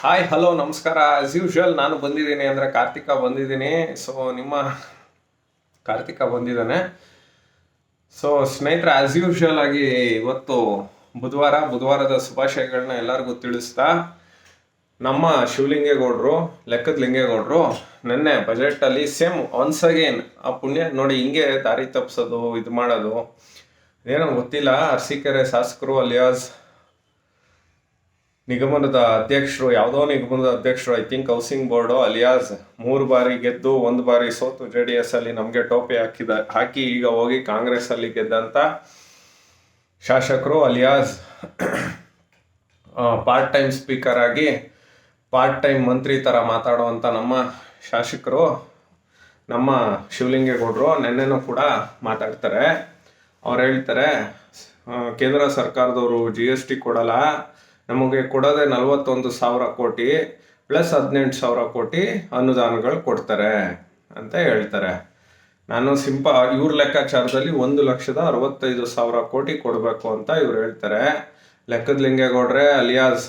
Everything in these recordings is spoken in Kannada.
ಹಾಯ್ ಹಲೋ ನಮಸ್ಕಾರ. ಆಸ್ ಯೂಶುವಲ್ ನಾನು ಬಂದಿದ್ದೀನಿ ಅಂದರೆ ಕಾರ್ತಿಕ ಬಂದಿದ್ದೀನಿ. ಸೊ ನಿಮ್ಮ ಕಾರ್ತಿಕ ಬಂದಿದ್ದಾನೆ. ಸೊ ಸ್ನೇಹಿತರೆ ಆಸ್ ಯೂಶುವಲ್ ಆಗಿ ಇವತ್ತು ಬುಧವಾರ, ಬುಧವಾರದ ಶುಭಾಶಯಗಳನ್ನ ಎಲ್ಲರಿಗೂ ತಿಳಿಸ್ತಾ ನಮ್ಮ ಶಿವಲಿಂಗೇಗೌಡರು, ಲೆಕ್ಕದ ಲಿಂಗೇಗೌಡರು ನಿನ್ನೆ ಬಜೆಟಲ್ಲಿ ಸೇಮ್ ಒನ್ಸ್ ಅಗೇನ್ ಆ ಪುಣ್ಯ ನೋಡಿ ಹಿಂಗೆ ದಾರಿ ತಪ್ಪಿಸೋದು ಇದು ಮಾಡೋದು. ಏನೋ ಗೊತ್ತಿಲ್ಲ, ಅರಸೀಕೆರೆ ಶಾಸಕರು ಅಲಿಯಾಸ್ ನಿಗಮನದ ಅಧ್ಯಕ್ಷರು, ಯಾವುದೋ ನಿಗಮನದ ಅಧ್ಯಕ್ಷರು I think housing board alias ಮೂರು ಬಾರಿ ಗೆದ್ದು, ಒಂದು ಬಾರಿ ಸೋತು ಜೆ ಡಿ ಎಸ್ ಅಲ್ಲಿ ನಮಗೆ ಟೋಪಿ ಹಾಕಿದ, ಹಾಕಿ ಈಗ ಹೋಗಿ ಕಾಂಗ್ರೆಸ್ ಅಲ್ಲಿ ಗೆದ್ದಂತ ಶಾಸಕರು ಅಲಿಯಾಸ್ ಪಾರ್ಟ್ ಟೈಮ್ ಸ್ಪೀಕರ್ ಆಗಿ ಪಾರ್ಟ್ ಟೈಮ್ ಮಂತ್ರಿ ಥರ ಮಾತಾಡುವಂಥ ನಮ್ಮ ಶಾಸಕರು, ನಮ್ಮ ಶಿವಲಿಂಗೇಗೌಡರು ನೆನ್ನೆನೂ ಕೂಡ ಮಾತಾಡ್ತಾರೆ. ಅವ್ರು ಹೇಳ್ತಾರೆ ಕೇಂದ್ರ ಸರ್ಕಾರದವರು ಜಿ ಎಸ್ ಟಿ ಕೊಡಲ್ಲ ನಮಗೆ ಕೊಡೋದೆ ನಲವತ್ತೊಂದು ಸಾವಿರ ಕೋಟಿ ಪ್ಲಸ್ ಹದಿನೆಂಟು ಸಾವಿರ ಕೋಟಿ ಅನುದಾನಗಳು ಕೊಡ್ತಾರೆ ಅಂತ ಹೇಳ್ತಾರೆ. ನಾನು ಸಿಂಪ ಇವ್ರ ಲೆಕ್ಕಾಚಾರದಲ್ಲಿ ಒಂದು ಲಕ್ಷದ ಅರವತ್ತೈದು ಸಾವಿರ ಕೋಟಿ ಕೊಡಬೇಕು ಅಂತ ಇವ್ರು ಹೇಳ್ತಾರೆ. ಲೆಕ್ಕದ ಲಿಂಗೇಗೌಡ್ರೆ, ಅಲಿಯಾಸ್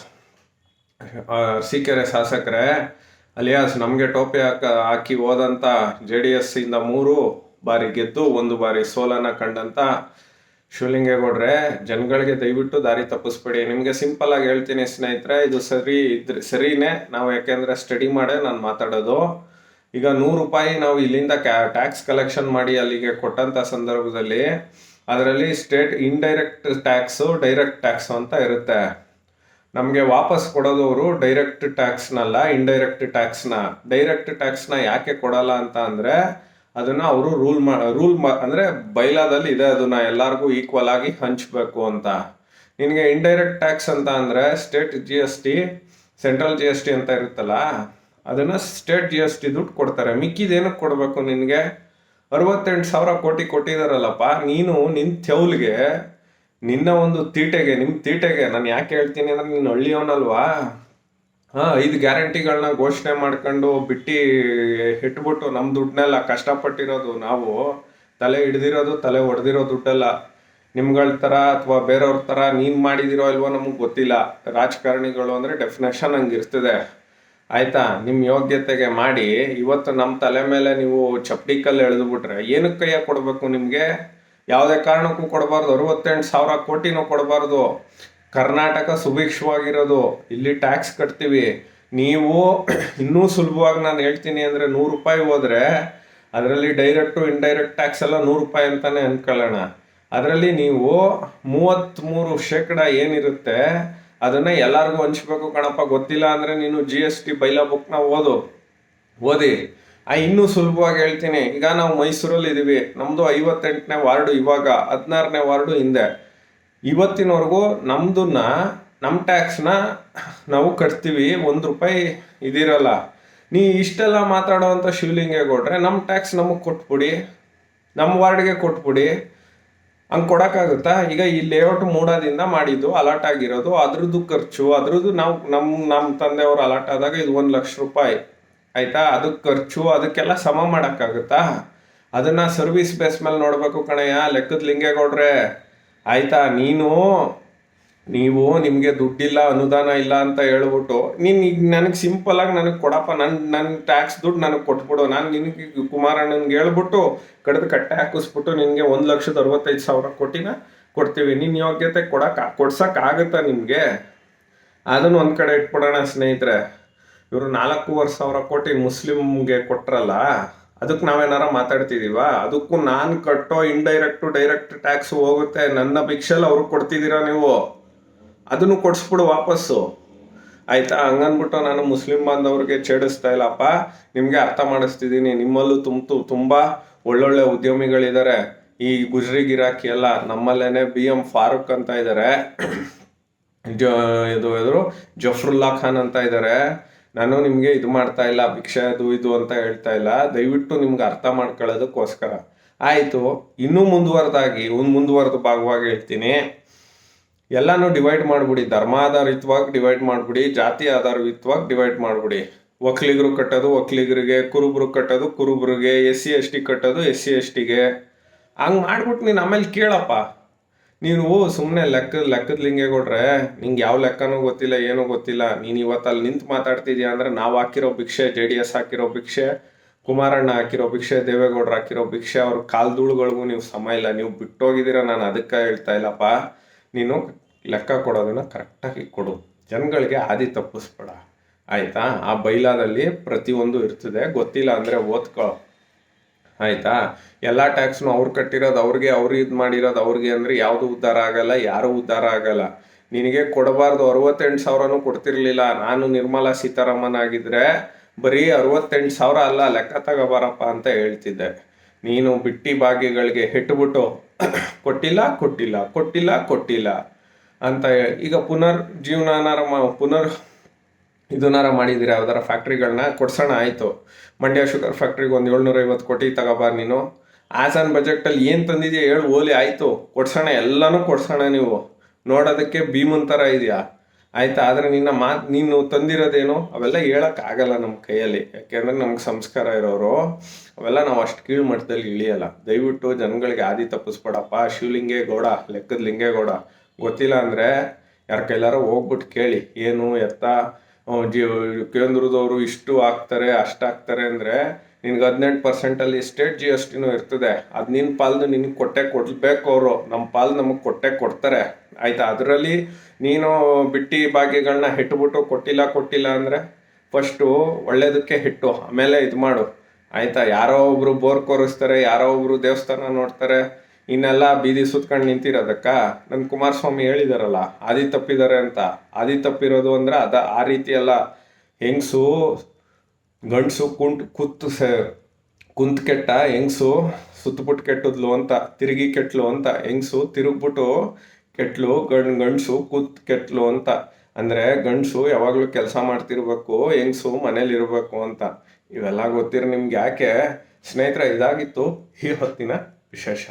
ಸಿ ಕೆರೆ ಶಾಸಕರೇ, ಅಲಿಯಾಸ್ ನಮಗೆ ಟೋಪಿ ಹಾಕ, ಹಾಕಿ ಹೋದಂಥ ಜೆ ಡಿ ಎಸ್ ಇಂದ ಮೂರು ಬಾರಿ ಗೆದ್ದು ಒಂದು ಬಾರಿ ಸೋಲನ್ನು ಕಂಡಂತ ಶಿವಲಿಂಗೇಗೌಡ್ರೆ ಜನಗಳಿಗೆ ದಯವಿಟ್ಟು ದಾರಿ ತಪ್ಪಿಸ್ಬೇಡಿ. ನಿಮಗೆ ಸಿಂಪಲ್ ಆಗಿ ಹೇಳ್ತೀನಿ ಸ್ನೇಹಿತರೆ, ಇದು ಸರಿ ಇದ್ರೆ, ಸರಿನೇ. ನಾವು ಯಾಕೆಂದ್ರೆ ಸ್ಟಡಿ ಮಾಡೇ ನಾನು ಮಾತಾಡೋದು. ಈಗ ನೂರು ರೂಪಾಯಿ ನಾವು ಇಲ್ಲಿಂದ ಕ್ಯಾ ಟ್ಯಾಕ್ಸ್ ಕಲೆಕ್ಷನ್ ಮಾಡಿ ಅಲ್ಲಿಗೆ ಕೊಟ್ಟಂಥ ಸಂದರ್ಭದಲ್ಲಿ, ಅದರಲ್ಲಿ state indirect tax direct tax ಅಂತ ಇರುತ್ತೆ. ನಮಗೆ ವಾಪಸ್ ಕೊಡೋದವರು ಡೈರೆಕ್ಟ್ ಟ್ಯಾಕ್ಸ್ನಲ್ಲ ಇಂಡೈರೆಕ್ಟ್ ಟ್ಯಾಕ್ಸ್ನ ಡೈರೆಕ್ಟ್ ಟ್ಯಾಕ್ಸ್ನ ಯಾಕೆ ಕೊಡಲ್ಲ ಅಂತ ಅಂದರೆ ಅದನ್ನ ಅವರು ರೂಲ್ ಮಾ ರೂಲ್ ಮಾ, ಅಂದರೆ ಬೈಲಾದಲ್ಲಿ ಇದೆ ಅದನ್ನ ಎಲ್ಲರಿಗೂ ಈಕ್ವಲ್ ಆಗಿ ಹಂಚಬೇಕು ಅಂತ. ನಿನಗೆ ಇಂಡೈರೆಕ್ಟ್ ಟ್ಯಾಕ್ಸ್ ಅಂತ ಅಂದರೆ state G S T central G S T ಅಂತ ಇರುತ್ತಲ್ಲ, ಅದನ್ನ ಸ್ಟೇಟ್ ಜಿ ಎಸ್ ಟಿ ದುಡ್ಡು ಕೊಡ್ತಾರೆ. ಮಿಕ್ಕಿದೇನಕ್ಕೆ ಕೊಡಬೇಕು ನಿನಗೆ? ಅರವತ್ತೆಂಟು ಸಾವಿರ ಕೋಟಿ ಕೊಟ್ಟಿದಾರಲ್ಲಪ್ಪ, ನೀನು ನಿನ್ನ ತೆವಲ್ಗೆ ನಿನ್ನ ಒಂದು ತೀಟೆಗೆ ನಿಮ್ಮ ತೀಟೆಗೆ, ನಾನು ಯಾಕೆ ಹೇಳ್ತೀನಿ ಅಂದ್ರೆ ನೀನು ಹಳ್ಳಿಯವನಲ್ವಾ? ಹಾ, ಐದು ಗ್ಯಾರಂಟಿಗಳನ್ನ ಘೋಷಣೆ ಮಾಡ್ಕೊಂಡು ಬಿಟ್ಟಿ ಇಟ್ಬಿಟ್ಟು ನಮ್ಮ ದುಡ್ಡನ್ನೆಲ್ಲ ಕಷ್ಟಪಟ್ಟಿರೋದು ನಾವು. ತಲೆ ಹಿಡ್ದಿರೋದು, ತಲೆ ಹೊಡೆದಿರೋ ದುಡ್ಡಲ್ಲ ನಿಮ್ಗಳ ಥರ ಅಥವಾ ಬೇರೆಯವ್ರ ಥರ ನೀನು ಮಾಡಿದಿರೋ ಇಲ್ವೋ ನಮಗೆ ಗೊತ್ತಿಲ್ಲ. ರಾಜಕಾರಣಿಗಳು ಅಂದರೆ ಡೆಫಿನೇಷನ್ ಹಂಗಿರ್ತದೆ. ಆಯಿತಾ? ನಿಮ್ಮ ಯೋಗ್ಯತೆಗೆ ಮಾಡಿ, ಇವತ್ತು ನಮ್ಮ ತಲೆ ಮೇಲೆ ನೀವು ಚಪ್ಪಡಿ ಕಲ್ಲು ಎಳೆದುಬಿಟ್ರೆ ಏನಕ್ಕೆ ಕೈಯ ಕೊಡಬೇಕು ನಿಮಗೆ? ಯಾವುದೇ ಕಾರಣಕ್ಕೂ ಕೊಡಬಾರ್ದು. ಅರವತ್ತೆಂಟು ಸಾವಿರ ಕೋಟಿನೂ ಕೊಡಬಾರ್ದು. ಕರ್ನಾಟಕ ಸುಭಿಕ್ಷವಾಗಿರೋದು, ಇಲ್ಲಿ ಟ್ಯಾಕ್ಸ್ ಕಟ್ತೀವಿ. ನೀವು ಇನ್ನೂ ಸುಲಭವಾಗಿ ನಾನು ಹೇಳ್ತೀನಿ ಅಂದರೆ ನೂರು ರೂಪಾಯಿ ಹೋದರೆ ಅದರಲ್ಲಿ ಡೈರೆಕ್ಟು ಇಂಡೈರೆಕ್ಟ್ ಟ್ಯಾಕ್ಸ್ ಎಲ್ಲ ನೂರು ರೂಪಾಯಿ ಅಂತಾನೆ ಅಂದ್ಕೊಳ್ಳೋಣ ಅದರಲ್ಲಿ ನೀವು ಮೂವತ್ತ್ಮೂರು ಶೇಕಡ ಏನಿರುತ್ತೆ, ಅದನ್ನು ಎಲ್ಲರಿಗೂ ಹಂಚ್ಬೇಕು ಕಣಪ್ಪ. ಗೊತ್ತಿಲ್ಲ ಅಂದರೆ ನೀನು ಜಿ ಎಸ್ ಟಿ ಬೈಲಾ ಬುಕ್ನ ಓದು. ಓದಿ. ಆ, ಇನ್ನೂ ಸುಲಭವಾಗಿ ಹೇಳ್ತೀನಿ. ಈಗ ನಾವು ಮೈಸೂರಲ್ಲಿ ಇದ್ದೀವಿ ನಮ್ಮದು ಐವತ್ತೆಂಟನೇ ವಾರ್ಡು ಇವಾಗ, ಹದಿನಾರನೇ ವಾರ್ಡು ಹಿಂದೆ. ಇವತ್ತಿನವರೆಗೂ ನಮ್ದನ್ನ ನಮ್ಮ ಟ್ಯಾಕ್ಸ್ನ ನಾವು ಕಟ್ತೀವಿ, ಒಂದು ರೂಪಾಯಿ ಇದಿರಲ್ಲ. ನೀ ಇಷ್ಟೆಲ್ಲ ಮಾತಾಡೋವಂಥ ಶಿವಲಿಂಗೇಗೌಡ್ರೆ ನಮ್ಮ ಟ್ಯಾಕ್ಸ್ ನಮಗೆ ಕೊಟ್ಬಿಡಿ ನಮ್ಮ ವಾರ್ಡ್ಗೆ ಕೊಟ್ಬಿಡಿ. ಹಂಗೆ ಕೊಡೋಕ್ಕಾಗುತ್ತಾ? ಈಗ ಈ ಲೇಔಟ್ ಮೂಡೋದಿಂದ ಮಾಡಿದ್ದು ಅಲಾಟ್ ಆಗಿರೋದು, ಅದ್ರದ್ದು ಖರ್ಚು, ಅದ್ರದ್ದು ನಾವು ನಮ್ಮ ನಮ್ಮ ತಂದೆಯವರು ಅಲಾಟ್ ಆದಾಗ ಇದು ಒಂದು ಲಕ್ಷ ರೂಪಾಯಿ, ಆಯಿತಾ? ಅದಕ್ಕೆ ಖರ್ಚು, ಅದಕ್ಕೆಲ್ಲ ಸಮ ಮಾಡೋಕ್ಕಾಗುತ್ತಾ? ಅದನ್ನು ಸರ್ವಿಸ್ ಬೇಸ್ ಮೇಲೆ ನೋಡಬೇಕು ಕಣಯ್ಯ, ಲೆಕ್ಕದ ಲಿಂಗೇಗೌಡ್ರೆ. ಆಯ್ತಾ, ನೀನು, ನೀವು ನಿಮಗೆ ದುಡ್ಡಿಲ್ಲ, ಅನುದಾನ ಇಲ್ಲ ಅಂತ ಹೇಳ್ಬಿಟ್ಟು, ನೀನು ಈಗ ನನಗೆ ಸಿಂಪಲ್ ಆಗಿ ನನಗೆ ಕೊಡಪ್ಪ ನನ್ನ ನನ್ನ ಟ್ಯಾಕ್ಸ್ ದುಡ್ಡು ನನಗೆ ಕೊಟ್ಬಿಡು. ನಾನು ನಿನಗೆ ಕುಮಾರಣ್ಣನಿಗೆ ಹೇಳ್ಬಿಟ್ಟು ಕಡ್ದು ಕಟ್ಟೆ ಹಾಕಿಸ್ಬಿಟ್ಟು ನಿನಗೆ ಒಂದು ಲಕ್ಷದ ಅರವತ್ತೈದು ಸಾವಿರ ಕೊಟ್ಟಿನ ಕೊಡ್ತೀವಿ. ನಿನ್ನ ಯೋಗ್ಯತೆ ಕೊಡಕ್ಕೆ ಕೊಡ್ಸೋಕ್ಕಾಗತ್ತಾ ನಿಮಗೆ? ಅದನ್ನು ಒಂದು ಕಡೆ ಇಟ್ಬಿಡೋಣ ಸ್ನೇಹಿತರೆ. ಇವರು ನಾಲ್ಕೂವರೆ ಸಾವಿರ ಕೋಟಿ ಮುಸ್ಲಿಮ್ಗೆ ಕೊಟ್ರಲ್ಲ? ಅದಕ್ಕೆ ನಾವೇನಾರ ಮಾತಾಡ್ತಿದೀವ? ಅದಕ್ಕೂ ನಾನು ಕಟ್ಟೋ ಇಂಡೈರೆಕ್ಟ್ ಡೈರೆಕ್ಟ್ ಟ್ಯಾಕ್ಸ್ ಹೋಗುತ್ತೆ. ನನ್ನ ಭಿಕ್ಷಲ್ ಅವ್ರಿಗೆ ಕೊಡ್ತಿದ್ದೀರಾ ನೀವು? ಅದನ್ನು ಕೊಡಿಸ್ಬಿಡು ವಾಪಸ್ಸು. ಆಯ್ತಾ? ಹಂಗನ್ಬಿಟ್ಟು ನಾನು ಮುಸ್ಲಿಂ ಬಾಂಧವ್ರಿಗೆ ಛೇಡಿಸ್ತಾ ಇಲ್ಲಪ್ಪ. ನಿಮಗೆ ಅರ್ಥ ಮಾಡಿಸ್ತಿದ್ದೀನಿ ನಿಮ್ಮಲ್ಲೂ ತುಂಬ ತುಂಬ ಒಳ್ಳೊಳ್ಳೆ ಉದ್ಯಮಿಗಳಿದ್ದಾರೆ ಈ ಗುಜ್ರಿ ಗಿರಾಕಿ ಎಲ್ಲ ನಮ್ಮಲ್ಲೇನೆ ಬಿ ಎಂ ಫಾರೂಕ್ ಅಂತ ಇದ್ದಾರೆ ಜ ಇದು ಎದುರು ಜಫ್ರುಲ್ಲಾ ಖಾನ್ ಅಂತ ಇದ್ದಾರೆ ನಾನು ನಿಮಗೆ ಇದು ಮಾಡ್ತಾ ಇಲ್ಲ, ಭಿಕ್ಷೆ ಅದು ಇದು ಅಂತ ಹೇಳ್ತಾ ಇಲ್ಲ. ದಯವಿಟ್ಟು ನಿಮ್ಗೆ ಅರ್ಥ ಮಾಡ್ಕೊಳ್ಳೋದಕ್ಕೋಸ್ಕರ. ಆಯಿತು, ಇನ್ನೂ ಮುಂದುವರೆದಾಗಿ, ಒಂದು ಮುಂದುವರೆದ ಭಾಗವಾಗಿ ಹೇಳ್ತೀನಿ. ಎಲ್ಲನೂ ಡಿವೈಡ್ ಮಾಡಿಬಿಡಿ. ಧರ್ಮ ಆಧಾರಿತವಾಗಿ ಡಿವೈಡ್ ಮಾಡಿಬಿಡಿ. ಜಾತಿ ಆಧಾರಿತವಾಗಿ ಡಿವೈಡ್ ಮಾಡಿಬಿಡಿ. ಒಕ್ಕಲಿಗರು ಕಟ್ಟೋದು ಒಕ್ಕಲಿಗರಿಗೆ ಕುರುಬರು ಕಟ್ಟೋದು ಕುರುಬರಿಗೆ, ಎಸ್ ಸಿ, ಎಸ್ ಟಿ ಕಟ್ಟೋದು ಎಸ್ ಸಿ, ಎಸ್ ಟಿಗೆ ಹಂಗೆ ಮಾಡ್ಬಿಟ್ಟು ನೀನು ಆಮೇಲೆ ಕೇಳಪ್ಪ. ನೀನು ಸುಮ್ಮನೆ ಲೆಕ್ಕ ಲೆಕ್ಕದ ಲಿಂಗೇಗೌಡ್ರೆ ನಿಂಗೆ ಯಾವ ಲೆಕ್ಕನೂ ಗೊತ್ತಿಲ್ಲ, ಏನೂ ಗೊತ್ತಿಲ್ಲ. ನೀನು ಇವತ್ತಲ್ಲಿ ನಿಂತು ಮಾತಾಡ್ತಿದ್ಯಾ ಅಂದರೆ ನಾವು ಹಾಕಿರೋ ಭಿಕ್ಷೆ, ಜೆ ಡಿ ಎಸ್ ಹಾಕಿರೋ ಭಿಕ್ಷೆ, ಕುಮಾರಣ್ಣ ಹಾಕಿರೋ ಭಿಕ್ಷೆ, ದೇವೇಗೌಡರು ಹಾಕಿರೋ ಭಿಕ್ಷೆ, ಅವ್ರ ಕಾಲ್ದುಳುಗಳಿಗೂ ನೀವು ಸಮ ಇಲ್ಲ. ನೀವು ಬಿಟ್ಟೋಗಿದ್ದೀರಾ, ನಾನು ಅದಕ್ಕೆ ಹೇಳ್ತಾ ಇಲ್ಲಪ್ಪ. ನೀನು ಲೆಕ್ಕ ಕೊಡೋದನ್ನು ಕರೆಕ್ಟಾಗಿ ಕೊಡು. ಜನಗಳಿಗೆ ಹಾದಿ ತಪ್ಪಿಸ್ಬೇಡ. ಆಯಿತಾ? ಆ ಬೈಲಾದಲ್ಲಿ ಪ್ರತಿಯೊಂದು ಇರ್ತದೆ. ಗೊತ್ತಿಲ್ಲ ಅಂದರೆ ಓದ್ಕೊ. ಆಯಿತಾ? ಎಲ್ಲ ಟ್ಯಾಕ್ಸ್ನು ಅವ್ರು ಕಟ್ಟಿರೋದು ಅವ್ರಿಗೆ, ಅವ್ರು ಇದು ಮಾಡಿರೋದು ಅವ್ರಿಗೆ ಅಂದರೆ ಯಾವುದು ಉದ್ಧಾರ ಆಗಲ್ಲ, ಯಾರೂ ಉದ್ಧಾರ ಆಗಲ್ಲ. ನಿನಗೆ ಕೊಡಬಾರ್ದು ಅರವತ್ತೆಂಟು ಸಾವಿರನೂ ಕೊಡ್ತಿರ್ಲಿಲ್ಲ. ನಾನು ನಿರ್ಮಲಾ ಸೀತಾರಾಮನ್ ಆಗಿದ್ರೆ ಬರೀ ಅರವತ್ತೆಂಟು ಸಾವಿರ ಅಲ್ಲ, ಲೆಕ್ಕ ತಗೋಬಾರಪ್ಪ ಅಂತ ಹೇಳ್ತಿದ್ದೆ. ನೀನು ಬಿಟ್ಟಿ ಭಾಗ್ಯಗಳಿಗೆ ಹೆಟ್ಟುಬಿಟ್ಟು ಕೊಟ್ಟಿಲ್ಲ ಕೊಟ್ಟಿಲ್ಲ ಕೊಟ್ಟಿಲ್ಲ ಕೊಟ್ಟಿಲ್ಲ ಅಂತ ಈಗ ಪುನರ್ ಜೀವನಾನಾರ ಪುನರ್ ಇದನ್ನಾರ ಮಾಡಿದ್ದೀರಾ? ಯಾವ್ದಾರ ಫ್ಯಾಕ್ಟ್ರಿಗಳನ್ನ ಕೊಡ್ಸೋಣ, ಆಯಿತು. ಮಂಡ್ಯ ಶುಗರ್ ಫ್ಯಾಕ್ಟ್ರಿಗೆ ಒಂದು ಏಳ್ನೂರೈವತ್ತು ಕೋಟಿ ತಗೋಬಾರ ನೀನು. ಆಸನ್ ಬಜೆಟಲ್ಲಿ ಏನು ತಂದಿದೆಯಾ ಹೇಳು, ಓಲಿ, ಆಯಿತು. ಕೊಡ್ಸೋಣ, ಎಲ್ಲನೂ ಕೊಡ್ಸೋಣ ನೀವು. ನೋಡೋದಕ್ಕೆ ಭೀಮನ್ ಥರ ಇದೆಯಾ? ಆಯಿತಾ? ಆದರೆ ನಿನ್ನ ಮಾತು ನೀನು ತಂದಿರೋದೇನು? ಅವೆಲ್ಲ ಹೇಳೋಕ್ಕಾಗಲ್ಲ ನಮ್ಮ ಕೈಯಲ್ಲಿ. ಯಾಕೆಂದರೆ ನಮ್ಗೆ ಸಂಸ್ಕಾರ ಇರೋರು. ಅವೆಲ್ಲ ನಾವು ಅಷ್ಟು ಕೀಳು ಮಟ್ಟದಲ್ಲಿ ಇಳಿಯಲ್ಲ. ದಯವಿಟ್ಟು ಜನಗಳಿಗೆ ಆದಿ ತಪ್ಪಿಸ್ಬೇಡಪ್ಪ. ಶಿವಲಿಂಗೇಗೌಡ, ಲೆಕ್ಕದ ಲಿಂಗೇಗೌಡ. ಗೊತ್ತಿಲ್ಲ ಅಂದರೆ ಯಾರ ಕೈಲಾರ ಹೋಗ್ಬಿಟ್ಟು ಕೇಳಿ. ಏನು, ಎತ್ತ? ಕೇಂದ್ರದವರು ಇಷ್ಟು ಹಾಕ್ತಾರೆ, ಅಷ್ಟು ಹಾಕ್ತಾರೆ ಅಂದರೆ ನಿನ್ಗೆ ಹದಿನೆಂಟು ಪರ್ಸೆಂಟಲ್ಲಿ ಸ್ಟೇಟ್ ಜಿ ಎಸ್ ಟಿನೂ ಇರ್ತದೆ. ಅದು ನಿನ್ನ ಪಾಲ್ದು ನಿನಗೆ ಕೊಟ್ಟೆ ಕೊಡಬೇಕು ಅವರು. ನಮ್ಮ ಪಾಲ್ ನಮಗೆ ಕೊಟ್ಟೆ ಕೊಡ್ತಾರೆ. ಆಯಿತಾ? ಅದರಲ್ಲಿ ನೀನು ಬಿಟ್ಟಿ ಭಾಗ್ಯಗಳನ್ನ ಹಿಟ್ಬಿಟ್ಟು ಕೊಟ್ಟಿಲ್ಲ ಕೊಟ್ಟಿಲ್ಲ ಅಂದರೆ ಫಸ್ಟು ಒಳ್ಳೇದಕ್ಕೆ ಹಿಟ್ಟು, ಆಮೇಲೆ ಇದು ಮಾಡು. ಆಯಿತಾ? ಯಾರೋ ಒಬ್ಬರು ಬೋರ್ ಕೊರಿಸ್ತಾರೆ, ಯಾರೋ ಒಬ್ಬರು ದೇವಸ್ಥಾನ ನೋಡ್ತಾರೆ ಇನ್ನೆಲ್ಲ ಬೀದಿ ಸುತ್ಕೊಂಡು ನಿಂತಿರೋದಕ್ಕ ನನ್ನ ಕುಮಾರಸ್ವಾಮಿ ಹೇಳಿದಾರಲ್ಲ, ಆದಿ ತಪ್ಪಿದ್ದಾರೆ ಅಂತ. ಆದಿ ತಪ್ಪಿರೋದು ಅಂದ್ರೆ ಅದ ಆ ರೀತಿ ಅಲ್ಲ ಹೆಂಗಸು, ಗಂಡಸು ಕುಂಟ್ ಕುತ್ತು ಸ, ಕುಂತ್ ಕೆಟ್ಟ, ಹೆಂಗಸು ಸುತ್ತಬಿಟ್ಟು ಕೆಟ್ಟದ್ಲು ಅಂತ, ತಿರುಗಿ ಕೆಟ್ಲು ಅಂತ, ಹೆಂಗಸು ತಿರುಗ್ಬಿಟ್ಟು ಕೆಟ್ಲು, ಗಂಡ್, ಗಂಡಸು ಕುತ್ ಕೆಟ್ಲು ಅಂತ. ಅಂದರೆ ಗಂಡಸು ಯಾವಾಗಲೂ ಕೆಲಸ ಮಾಡ್ತಿರ್ಬೇಕು, ಹೆಂಗಸು ಮನೇಲಿ ಇರಬೇಕು ಅಂತ. ಇವೆಲ್ಲ ಗೊತ್ತಿರೋ ನಿಮ್ಗೆ ಯಾಕೆ? ಸ್ನೇಹಿತರ, ಇದಾಗಿತ್ತು ಈ ಹೊತ್ತಿನ ವಿಶೇಷ.